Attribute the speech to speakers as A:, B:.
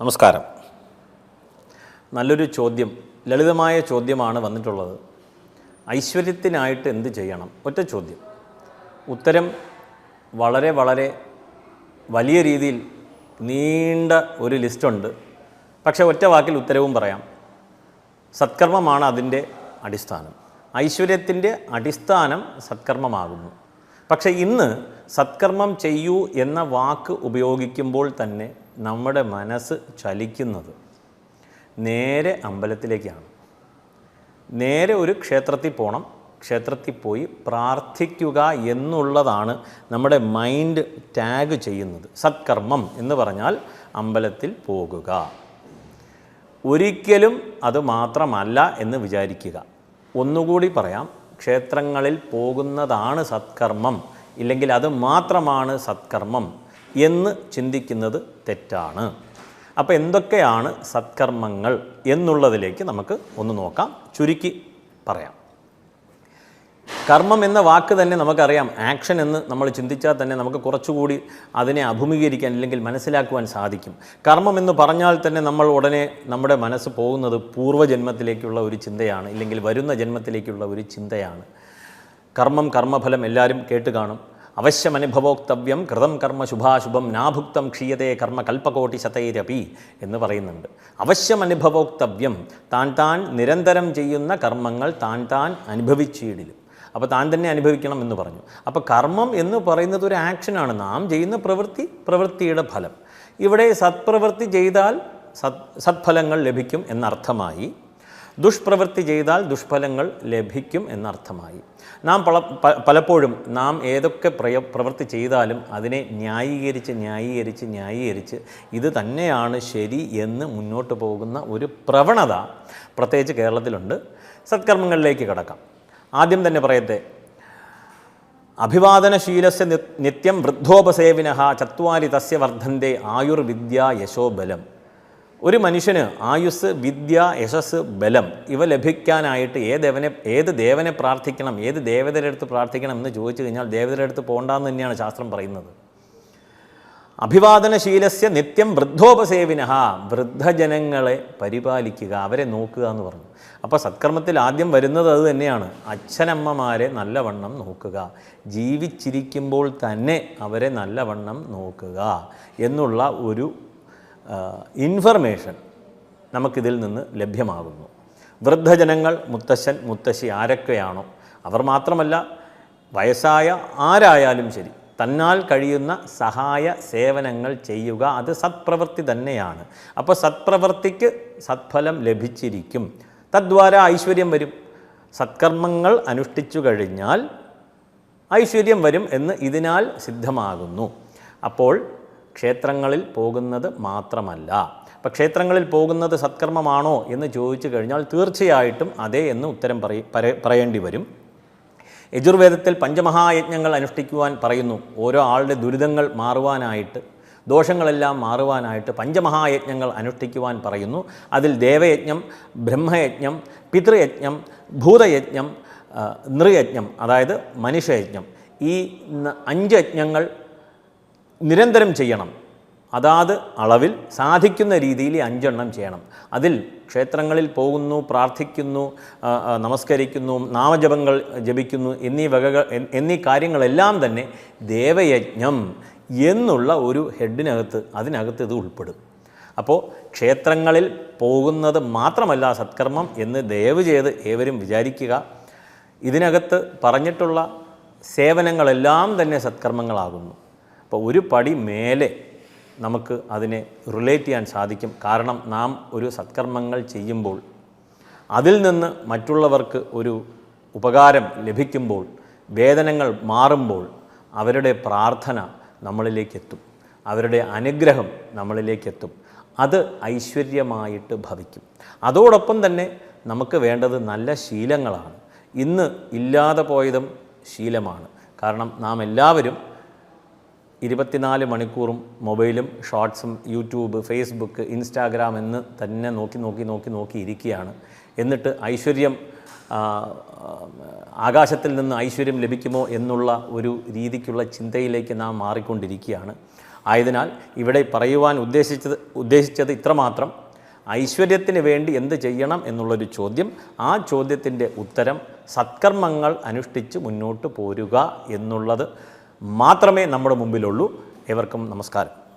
A: നമസ്കാരം. നല്ലൊരു ചോദ്യം ലളിതമായ ചോദ്യമാണ് വന്നിട്ടുള്ളത്. ഐശ്വര്യത്തിനായിട്ട് എന്ത് ചെയ്യണം? ഒറ്റ ചോദ്യം. ഉത്തരം വളരെ വളരെ വലിയ രീതിയിൽ നീണ്ട ഒരു ലിസ്റ്റുണ്ട്. പക്ഷേ ഒറ്റ വാക്കിൽ ഉത്തരവും പറയാം. സത്കർമ്മമാണ് അതിന്റെ അടിസ്ഥാനം. ഐശ്വര്യത്തിന്റെ അടിസ്ഥാനം സത്കർമ്മമാകുന്നു. പക്ഷേ ഇന്ന് സത്കർമ്മം ചെയ്യൂ എന്ന വാക്ക് ഉപയോഗിക്കുമ്പോൾ തന്നെ നമ്മുടെ മനസ്സ് ചലിക്കുന്നത് നേരെ അമ്പലത്തിലേക്കാണ്. നേരെ ഒരു ക്ഷേത്രത്തിൽ പോകണം ക്ഷേത്രത്തിൽ പോയി പ്രാർത്ഥിക്കുക എന്നുള്ളതാണ് നമ്മുടെ മൈൻഡ് ടാഗ് ചെയ്യുന്നത്. സത്കർമ്മം എന്ന് പറഞ്ഞാൽ അമ്പലത്തിൽ പോകുക. ഒരിക്കലും അത് മാത്രമല്ല എന്ന് വിചാരിക്കുക. ഒന്നുകൂടി പറയാം. ക്ഷേത്രങ്ങളിൽ പോകുന്നതാണ് സത്കർമ്മം. ഇല്ലെങ്കിൽ അത് മാത്രമാണ് സത്കർമ്മം. എന്ന് ചിന്തിക്കുന്നത് തെറ്റാണ്. അപ്പോൾ എന്തൊക്കെയാണ് സത്കർമ്മങ്ങൾ എന്നുള്ളതിലേക്ക് നമുക്ക് ഒന്ന് നോക്കാം. ചുരുക്കി പറയാം. കർമ്മം എന്ന വാക്ക് തന്നെ നമുക്കറിയാം. ആക്ഷൻ എന്ന് നമ്മൾ ചിന്തിച്ചാൽ തന്നെ നമുക്ക് കുറച്ചുകൂടി അതിനെ അഭിമുഖീകരിക്കാൻ അല്ലെങ്കിൽ മനസ്സിലാക്കുവാൻ സാധിക്കും. കർമ്മം എന്ന് പറഞ്ഞാൽ തന്നെ നമ്മൾ ഉടനെ നമ്മുടെ മനസ്സ് പോകുന്നത് പൂർവജന്മത്തിലേക്കുള്ള ഒരു ചിന്തയാണ് ഇല്ലെങ്കിൽ വരുന്ന ജന്മത്തിലേക്കുള്ള ഒരു ചിന്തയാണ്. കർമ്മം കർമ്മഫലം എല്ലാവരും കേട്ട് കാണും. അവശ്യമനുഭവോക്തവ്യം കൃതം കർമ്മ ശുഭാശുഭം നാഭുക്തം ക്ഷീയതേ കർമ്മ കൽപ്പകോട്ടി ശതൈരപി എന്ന് പറയുന്നുണ്ട്. അവശ്യമനുഭവോക്തവ്യം താൻ താൻ നിരന്തരം ചെയ്യുന്ന കർമ്മങ്ങൾ താൻ താൻ അനുഭവിച്ചിടിലും. അപ്പോൾ താൻ തന്നെ അനുഭവിക്കണം എന്ന് പറഞ്ഞു. അപ്പോൾ കർമ്മം എന്ന് പറയുന്നത് ഒരു ആക്ഷനാണ്. നാം ചെയ്യുന്ന പ്രവൃത്തി പ്രവൃത്തിയുടെ ഫലം. ഇവിടെ സത്പ്രവൃത്തി ചെയ്താൽ സത് സത്ഫലങ്ങൾ ലഭിക്കും എന്നർത്ഥമായി ദുഷ്പ്രവൃത്തി ചെയ്താൽ ദുഷ്ഫലങ്ങൾ ലഭിക്കും എന്നർത്ഥമായി. നാം പല പലപ്പോഴും നാം ഏതൊക്കെ പ്രയ പ്രവൃത്തി ചെയ്താലും അതിനെ ന്യായീകരിച്ച് ന്യായീകരിച്ച് ന്യായീകരിച്ച് ഇത് തന്നെയാണ് ശരി എന്ന് മുന്നോട്ട് പോകുന്ന ഒരു പ്രവണത പ്രത്യേകിച്ച് കേരളത്തിലുണ്ട്. സത്കർമ്മങ്ങളിലേക്ക് കടക്കാം. ആദ്യം തന്നെ പറയട്ടെ. അഭിവാദനശീലസ്യ നിത്യം വൃദ്ധോപസേവിന ചത്വാരി തസ്യ വർദ്ധന്റെ ആയുർവിദ്യ യശോബലം. ഒരു മനുഷ്യന് ആയുസ് വിദ്യ യശസ് ബലം ഇവ ലഭിക്കാനായിട്ട് ദേവനെ ഏത് ദേവനെ പ്രാർത്ഥിക്കണം ഏത് ദേവതയുടെ അടുത്ത് പ്രാർത്ഥിക്കണം എന്ന് ചോദിച്ചു കഴിഞ്ഞാൽ ദേവതയുടെ അടുത്ത് പോകണ്ടെന്ന് തന്നെയാണ് ശാസ്ത്രം പറയുന്നത്. അഭിവാദനശീലസ്യ നിത്യം വൃദ്ധോപസേവിന വൃദ്ധജനങ്ങളെ പരിപാലിക്കുക അവരെ നോക്കുക എന്ന് പറഞ്ഞു. അപ്പോൾ സത്കർമ്മത്തിൽ ആദ്യം വരുന്നത് അത് തന്നെയാണ്. അച്ഛനമ്മമാരെ നല്ലവണ്ണം നോക്കുക. ജീവിച്ചിരിക്കുമ്പോൾ തന്നെ അവരെ നല്ലവണ്ണം നോക്കുക എന്നുള്ള ഒരു ഇൻഫർമേഷൻ നമുക്കിതിൽ നിന്ന് ലഭ്യമാകുന്നു. വൃദ്ധജനങ്ങൾ മുത്തശ്ശൻ മുത്തശ്ശി ആരൊക്കെയാണോ അവർ മാത്രമല്ല വയസ്സായ ആരായാലും ശരി തന്നാൽ കഴിയുന്ന സഹായ സേവനങ്ങൾ ചെയ്യുക അത് സത്പ്രവൃത്തി തന്നെയാണ്. അപ്പോൾ സത്പ്രവൃത്തിക്ക് സത്ഫലം ലഭിച്ചിരിക്കും. തദ്വാര ഐശ്വര്യം വരും. സത്കർമ്മങ്ങൾ അനുഷ്ഠിച്ചു കഴിഞ്ഞാൽ ഐശ്വര്യം വരും എന്ന് ഇതിനാൽ സിദ്ധമാകുന്നു. അപ്പോൾ ക്ഷേത്രങ്ങളിൽ പോകുന്നത് മാത്രമല്ല. അപ്പം ക്ഷേത്രങ്ങളിൽ പോകുന്നത് സത്കർമ്മമാണോ എന്ന് ചോദിച്ചു കഴിഞ്ഞാൽ തീർച്ചയായിട്ടും അതെ എന്ന് ഉത്തരം പറയ പറയ- പറയേണ്ടി വരും. യജുർവേദത്തിൽ പഞ്ചമഹായജ്ഞങ്ങൾ അനുഷ്ഠിക്കുവാൻ പറയുന്നു ഓരോ ആളുടെ ദുരിതങ്ങൾ മാറുവാനായിട്ട് ദോഷങ്ങളെല്ലാം മാറുവാനായിട്ട് പഞ്ചമഹായജ്ഞങ്ങൾ അനുഷ്ഠിക്കുവാൻ പറയുന്നു. അതിൽ ദേവയജ്ഞം ബ്രഹ്മയജ്ഞം പിതൃയജ്ഞം ഭൂതയജ്ഞം നൃയജ്ഞം അതായത് മനുഷ്യയജ്ഞം. ഈ അഞ്ച് യജ്ഞങ്ങൾ നിരന്തരം ചെയ്യണം. അതാത് അളവിൽ സാധിക്കുന്ന രീതിയിൽ അഞ്ചെണ്ണം ചെയ്യണം. അതിൽ ക്ഷേത്രങ്ങളിൽ പോകുന്നു പ്രാർത്ഥിക്കുന്നു നമസ്കരിക്കുന്നു നാമജപങ്ങൾ ജപിക്കുന്നു എന്നീ വകകൾ എന്നീ കാര്യങ്ങളെല്ലാം തന്നെ ദേവയജ്ഞം എന്നുള്ള ഒരു ഹെഡിനകത്ത് അതിനകത്ത് ഇത് ഉൾപ്പെടും. അപ്പോൾ ക്ഷേത്രങ്ങളിൽ പോകുന്നത് മാത്രമല്ല സത്കർമ്മം എന്ന് ദയവ് ചെയ്ത് ഏവരും വിചാരിക്കുക. ഇതിനകത്ത് പറഞ്ഞിട്ടുള്ള സേവനങ്ങളെല്ലാം തന്നെ സത്കർമ്മങ്ങളാകുന്നു. അപ്പോൾ ഒരു പടി മേലെ നമുക്ക് അതിനെ റിലേറ്റ് ചെയ്യാൻ സാധിക്കും. കാരണം നാം ഒരു സത്കർമ്മങ്ങൾ ചെയ്യുമ്പോൾ അതിൽ നിന്ന് മറ്റുള്ളവർക്ക് ഒരു ഉപകാരം ലഭിക്കുമ്പോൾ വേദനകൾ മാറുമ്പോൾ അവരുടെ പ്രാർത്ഥന നമ്മളിലേക്കെത്തും. അവരുടെ അനുഗ്രഹം നമ്മളിലേക്കെത്തും. അത് ഐശ്വര്യമായിട്ട് ഭവിക്കും. അതോടൊപ്പം തന്നെ നമുക്ക് വേണ്ടത് നല്ല ശീലങ്ങളാണ്. ഇന്ന് ഇല്ലാതെ പോയതും ശീലമാണ്. കാരണം നാം എല്ലാവരും ഇരുപത്തിനാല് മണിക്കൂറും മൊബൈലും ഷോർട്സും യൂട്യൂബ് ഫേസ്ബുക്ക് ഇൻസ്റ്റാഗ്രാം എന്ന് തന്നെ നോക്കി നോക്കി നോക്കി നോക്കി ഇരിക്കുകയാണ് എന്നിട്ട് ഐശ്വര്യം ആകാശത്തിൽ നിന്ന് ഐശ്വര്യം ലഭിക്കുമോ എന്നുള്ള ഒരു രീതിക്കുള്ള ചിന്തയിലേക്ക് നാം മാറിക്കൊണ്ടിരിക്കുകയാണ്. ആയതിനാൽ ഇവിടെ പറയുവാൻ ഉദ്ദേശിച്ചത് ഉദ്ദേശിച്ചത് ഇത്രമാത്രം. ഐശ്വര്യത്തിന് വേണ്ടി എന്ത് ചെയ്യണം എന്നുള്ളൊരു ചോദ്യം. ആ ചോദ്യത്തിന്റെ ഉത്തരം സത്കർമ്മങ്ങൾ അനുഷ്ഠിച്ച് മുന്നോട്ട് പോരുക എന്നുള്ളത് മാത്രമേ നമ്മുടെ മുമ്പിലുള്ളൂ. ഏവർക്കും നമസ്കാരം.